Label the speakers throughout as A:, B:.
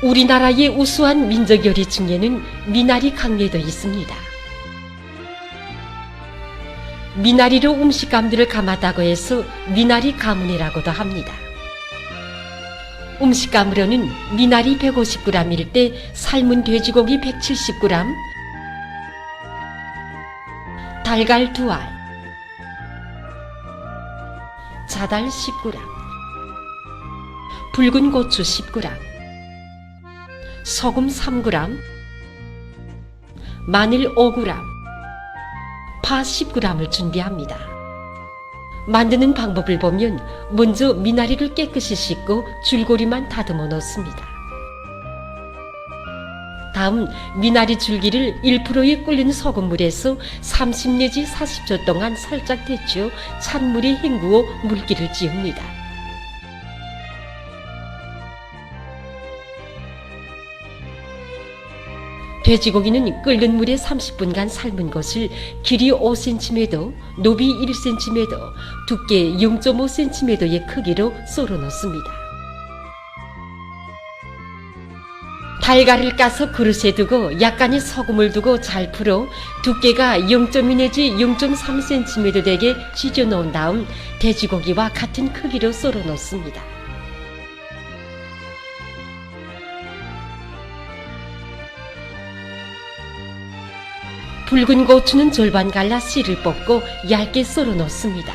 A: 우리나라의 우수한 민족 요리 중에는 미나리 강례도 있습니다. 미나리로 음식감들을 감았다고 해서 미나리 가문이라고도 합니다. 음식감으로는 미나리 150g일 때 삶은 돼지고기 170g, 달걀 2알, 자달 10g, 붉은 고추 10g, 소금 3g, 마늘 5g, 파 10g을 준비합니다. 만드는 방법을 보면 먼저 미나리를 깨끗이 씻고 줄고리만 다듬어 넣습니다. 다음 미나리 줄기를 1%의 끓는 소금물에서 30 내지 40초 동안 살짝 데쳐 찬물에 헹구어 물기를 지웁니다. 돼지고기는 끓는 물에 30분간 삶은 것을 길이 5cm, 높이 1cm, 두께 0.5cm의 크기로 썰어 넣습니다. 달걀을 까서 그릇에 두고 약간의 소금을 두고 잘 풀어 두께가 0.2 내지 0.3cm 되게 찢어 놓은 다음 돼지고기와 같은 크기로 썰어 놓습니다. 붉은 고추는 절반 갈라 씨를 뽑고 얇게 썰어 넣습니다.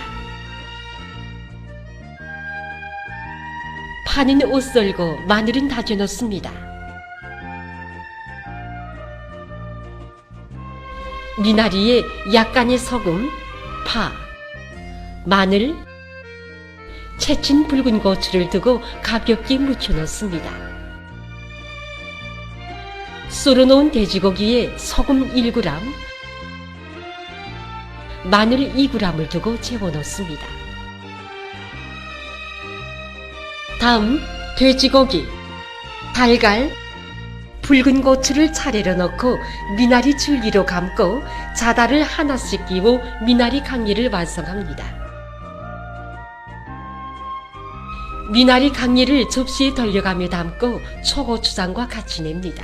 A: 파는 옷 썰고 마늘은 다져 넣습니다. 미나리에 약간의 소금, 파, 마늘, 채친 붉은 고추를 두고 가볍게 무쳐 넣습니다. 썰어 놓은 돼지고기에 소금 1g, 마늘 2g을 두고 재워 넣습니다. 다음 돼지고기, 달걀, 붉은 고추를 차례로 넣고 미나리 줄기로 감고 자달을 하나씩 끼워 미나리 강리를 완성합니다. 미나리 강리를 접시에 돌려가며 담고 초고추장과 같이 냅니다.